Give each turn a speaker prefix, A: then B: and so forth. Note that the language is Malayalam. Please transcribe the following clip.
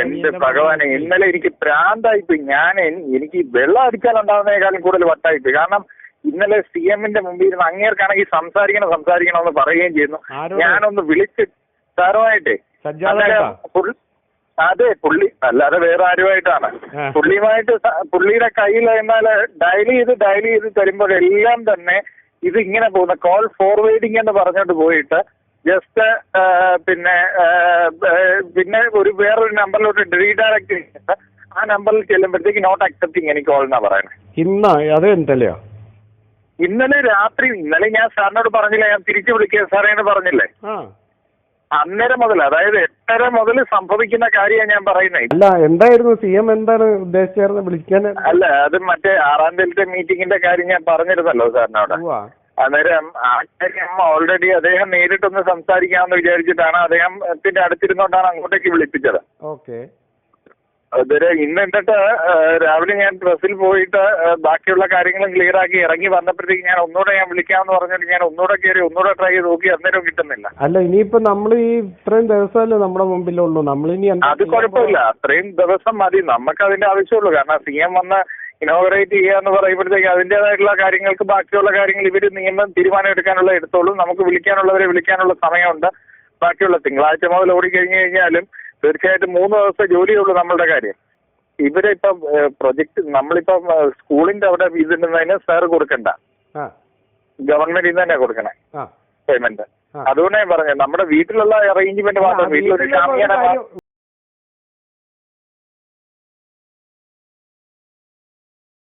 A: എന്റെ ഭഗവാനെ ഇന്നലെ എനിക്ക് പ്രാന്തായിപ്പോയി ഞാൻ എനിക്ക് വെള്ളം അടിച്ചാലുണ്ടാവുന്നതിനേക്കാളും കൂടുതൽ വട്ടായിപ്പോയി. കാരണം ഇന്നലെ സി എമ്മിന്റെ മുമ്പിൽ ഇരുന്ന് അങ്ങേർക്കാണെങ്കിൽ സംസാരിക്കണം സംസാരിക്കണം എന്ന് പറയുകയും ചെയ്യുന്നു? ഞാനൊന്ന് വിളിച്ച് സാറുമായിട്ടേ. അതെ പുള്ളി അല്ലാതെ വേറെ ആരുമായിട്ടാണ്. പുള്ളിയുമായിട്ട് പുള്ളിയുടെ കയ്യിൽ എന്നാൽ ഡയൽ ചെയ്ത് ഡയൽ ചെയ്ത് തരുമ്പോഴെല്ലാം തന്നെ ഇത് ഇങ്ങനെ പോകുന്ന. കോൾ ഫോർവേഡിംഗ് എന്ന് പറഞ്ഞോണ്ട് പോയിട്ട് ജസ്റ്റ് പിന്നെ ആ, ആ, പിന്നെ ഒരു വേറൊരു നമ്പറിലോട്ട് റീഡയറക്ട് ചെയ്തിട്ട് ആ നമ്പറിൽ ചെല്ലുമ്പോഴത്തേക്ക് നോട്ട് അക്സെപ്റ്റിംഗ് എനിക്ക് കോൾ എന്നാ പറയുന്നത്
B: ഇന്നാ അത് എന്തല്ലയോ
A: ഇന്നലെ രാത്രി ഇന്നലെ ഞാൻ സാറിനോട് പറഞ്ഞില്ല ഞാൻ തിരിച്ചു വിളിക്കുക സാറേ എന്ന് പറഞ്ഞില്ലേ? അന്നേരം മുതൽ അതായത് എട്ടര മുതൽ സംഭവിക്കുന്ന കാര്യമാണ് ഞാൻ പറയുന്നത്
B: അല്ല എന്തായിരുന്നു? സി എം എന്താണ് ഉദ്ദേശിച്ചായിരുന്നു വിളിക്കാൻ?
A: അല്ല അത് മറ്റേ ആറാം തീയതി മീറ്റിംഗിന്റെ കാര്യം ഞാൻ പറഞ്ഞിരുന്നല്ലോ സാറിനോട്. അന്നേരം അമ്മ ഓൾറെഡി അദ്ദേഹം നേരിട്ടൊന്ന് സംസാരിക്കാമെന്ന് വിചാരിച്ചിട്ടാണ് അദ്ദേഹത്തിന്റെ അടുത്തിരുന്നോണ്ടാണ് അങ്ങോട്ടേക്ക് വിളിപ്പിച്ചത്.
B: ഓക്കെ.
A: അതൊരു ഇന്ന് എന്നിട്ട് രാവിലെ ഞാൻ ബസ്സിൽ പോയിട്ട് ബാക്കിയുള്ള കാര്യങ്ങളും ക്ലിയർ ആക്കി ഇറങ്ങി വന്നപ്പോഴത്തേക്ക് ഞാൻ ഒന്നുകൂടെ ഞാൻ വിളിക്കാമെന്ന് പറഞ്ഞിട്ട് ഞാൻ ഒന്നുകൂടെ കയറി ഒന്നുകൂടെ ട്രൈ ചെയ്ത് നോക്കി അന്നേരം കിട്ടുന്നില്ല.
B: അല്ല ഇനിയിപ്പോ നമ്മൾ ഈ ഇത്രയും ദിവസമല്ലേ നമ്മുടെ മുമ്പിലുള്ളൂ. നമ്മളിനി ഇനി
A: അത് കുഴപ്പമില്ല. അത്രയും ദിവസം മതി. നമുക്ക് അതിന്റെ ആവശ്യമുള്ളൂ. കാരണം സി എം വന്ന് ഇനോഗ്രേറ്റ് ചെയ്യുക എന്ന് പറയുമ്പോഴത്തേക്ക് അതിന്റെതായിട്ടുള്ള കാര്യങ്ങൾക്ക് ബാക്കിയുള്ള കാര്യങ്ങൾ ഇവർ നിയമം തീരുമാനം എടുക്കാനുള്ള എടുത്തോളും. നമുക്ക് വിളിക്കാനുള്ളവരെ വിളിക്കാനുള്ള സമയമുണ്ട്. ബാക്കിയുള്ള തിങ്കളാഴ്ച മുതൽ ഓടിക്കഴിഞ്ഞു കഴിഞ്ഞാലും തീർച്ചയായിട്ടും മൂന്ന് ദിവസത്തെ ജോലിയുള്ളൂ നമ്മളുടെ കാര്യം. ഇവരെ ഇപ്പം പ്രൊജക്ട് നമ്മളിപ്പം സ്കൂളിന്റെ അവിടെ ഫീസ് ഉണ്ടെന്നതിന് സാർ കൊടുക്കണ്ട ഗവൺമെന്റിൽ നിന്ന് തന്നെ കൊടുക്കണേ. പേയ്മെന്റ്
B: അതുകൊണ്ടാണ്
A: അതുകൊണ്ട് ഞാൻ പറഞ്ഞത്. നമ്മുടെ വീട്ടിലുള്ള അറേഞ്ച്മെന്റ് മാത്രം വീട്ടിലൊരു